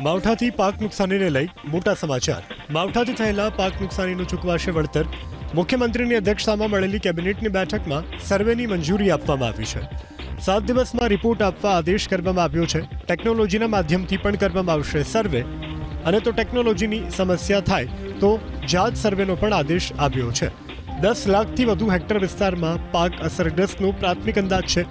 માવઠાથી પાક નુકસાનીને લઈ મોટા સમાચાર. માવઠાથી થયેલા પાક નુકસાનીનું ચૂકવાશે વળતર. મુખ્યમંત્રીની અધ્યક્ષતામાં મળેલી કેબિનેટની બેઠકમાં સર્વેની મંજૂરી આપવામાં આવી છે. સાત દિવસમાં રિપોર્ટ આપવા આદેશ કરવામાં આવ્યો છે. ટેકનોલોજીના માધ્યમથી પણ કરવામાં આવશે સર્વે. અને તો ટેકનોલોજીની સમસ્યા થાય, તો જાત સર્વેનો પણ આદેશ આવ્યો છે. દસ લાખથી વધુ હેક્ટર વિસ્તારમાં પાક અસરગ્રસ્તનો પ્રાથમિક અંદાજ છે.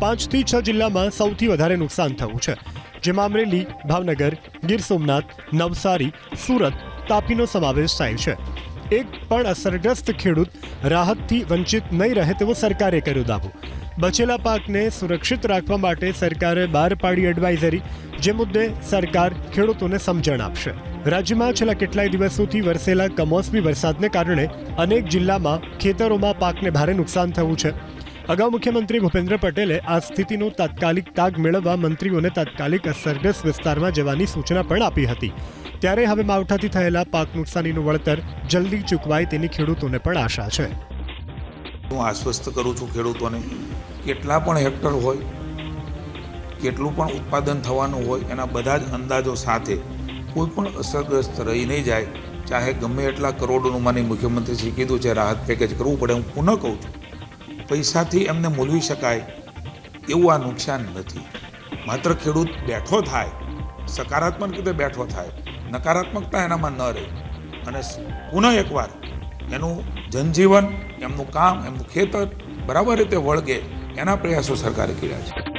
પાંચથી છ જિલ્લામાં સૌથી વધારે નુકસાન થયું છે. જેમાં અમરેલી, ભાવનગર, ગીર સોમનાથ, નવસારી, સુરત તાપીનો સમાવેશ થાય છે. એક પણ અસરગ્રસ્ત ખેડૂત રાહતથી વંચિત નહીં રહે તેવો સરકારે કર્યો દાવો. બચેલા પાકને સુરક્ષિત રાખવા માટે સરકારે બહાર પાડી એડવાઇઝરી જે મુદ્દે સરકાર ખેડૂતોને સમજણ આપશે. રાજ્યમાં છેલ્લા કેટલાય દિવસોથી વરસેલા કમોસમી વરસાદને કારણે અનેક જિલ્લામાં ખેતરોમાં પાકને ભારે નુકસાન થયું છે. અગાઉ મુખ્યમંત્રી ભૂપેન્દ્ર પટેલે આ સ્થિતિનું તાત્કાલિક તાગ મેળવવા મંત્રીઓને તાત્કાલિક અસરગ્રસ્ત વિસ્તારમાં જવાની સૂચના પણ આપી હતી. ત્યારે હવે માવઠાથી થયેલા પાક નુકસાનીનું વળતર જલ્દી ચૂકવાય તેની ખેડૂતોને પણ આશા છે. હું આશ્વસ્ત કરું છું ખેડૂતોને. કેટલા પણ હેક્ટર હોય, કેટલું પણ ઉત્પાદન થવાનું હોય, એના બધા જ અંદાજો સાથે કોઈ પણ અસરગ્રસ્ત રહી નહીં જાય, ચાહે ગમે એટલા કરોડોનું માની મુખ્યમંત્રીશ્રી કીધું છે, રાહત પેકેજ કરવું પડે, હું પુનઃ કહું છું. પૈસાથી એમને મૂલવી શકાય એવું આ નુકસાન નથી. માત્ર ખેડૂત બેઠો થાય, સકારાત્મક રીતે બેઠો થાય, નકારાત્મકતા એનામાં ન રહે. અને પુનઃ એકવાર એનું જનજીવન, એમનું કામ, એમનું ખેતર બરાબર રીતે વળગે એના પ્રયાસો સરકારે કર્યા છે.